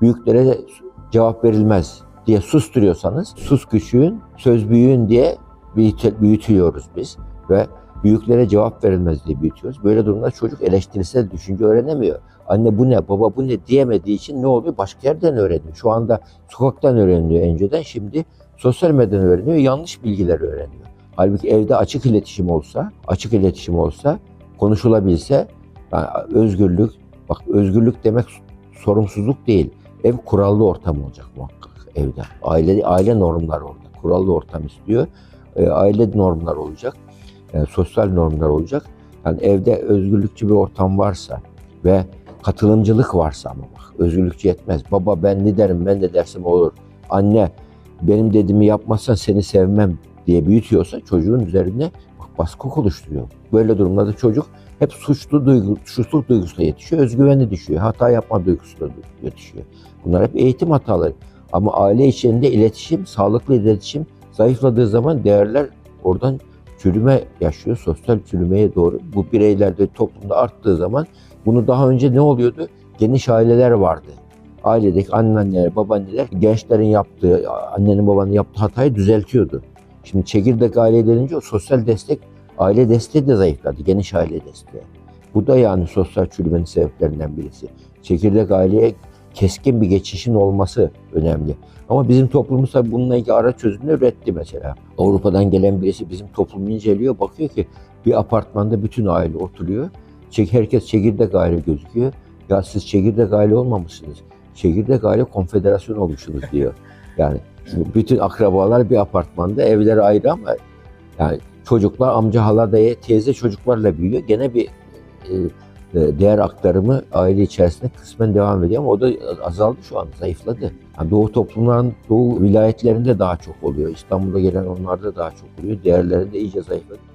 büyüklere cevap verilmez diye susturuyorsanız sus küçüğün, söz büyüğün diye büyütüyoruz biz ve büyüklere cevap verilmez diye büyütüyoruz. Böyle durumda çocuk eleştirisel düşünce öğrenemiyor. Anne bu ne, baba bu ne diyemediği için ne oluyor? Başka yerden öğreniyor. Şu anda sokaktan öğreniyor önceden. Şimdi sosyal medyadan öğreniyor. Yanlış bilgiler öğreniyor. Halbuki evde açık iletişim olsa, açık iletişim olsa, konuşulabilse, yani özgürlük, bak özgürlük demek sorumsuzluk değil. Ev kurallı ortam olacak muhakkak evde. Aile aile normlar orada. Kurallı ortam istiyor. E, aile normlar olacak. Yani sosyal normlar olacak. Yani evde özgürlükçü bir ortam varsa ve katılımcılık varsa ama bak özgürlükçü yetmez. Baba ben ne derim ben ne dersem olur. Anne benim dediğimi yapmazsan seni sevmem diye büyütüyorsa çocuğun üzerine bak, baskı oluşturuyor. Böyle durumlarda çocuk hep suçlu duygu, suçluluk duygusuyla yetişiyor, özgüveni düşüyor, hata yapma duygusuyla yetişiyor. Bunlar hep eğitim hataları. Ama aile içinde iletişim, sağlıklı iletişim zayıfladığı zaman değerler oradan çürüme yaşıyor, sosyal çürümeye doğru. Bu bireylerde toplumda arttığı zaman bunu daha önce ne oluyordu? Geniş aileler vardı. Ailedeki anneanneler, babaanneler gençlerin yaptığı, annenin babanın yaptığı hatayı düzeltiyordu. Şimdi çekirdek aile denince o sosyal destek, aile desteği de zayıfladı. Geniş aile desteği. Bu da yani sosyal çürümenin sebeplerinden birisi. Çekirdek aileye keskin bir geçişin olması önemli. Ama bizim toplumumuz tabii bununla ilgili ara çözümler üretti mesela. Avrupa'dan gelen birisi bizim toplumu inceliyor. Bakıyor ki bir apartmanda bütün aile oturuyor. Herkes çekirdek aile gözüküyor. Ya siz çekirdek aile olmamışsınız. Çekirdek aile konfederasyon olmuşsunuz diyor. Yani şimdi bütün akrabalar bir apartmanda, evler ayrı ama yani çocuklar amca, hala, dayı, teyze çocuklarla büyüyor. Gene bir e, e, değer aktarımı aile içerisinde kısmen devam ediyor ama o da azaldı şu an, zayıfladı. Yani doğu toplumların, doğu vilayetlerinde daha çok oluyor. İstanbul'da gelen onlarda daha çok oluyor. Değerleri de iyice zayıfladı.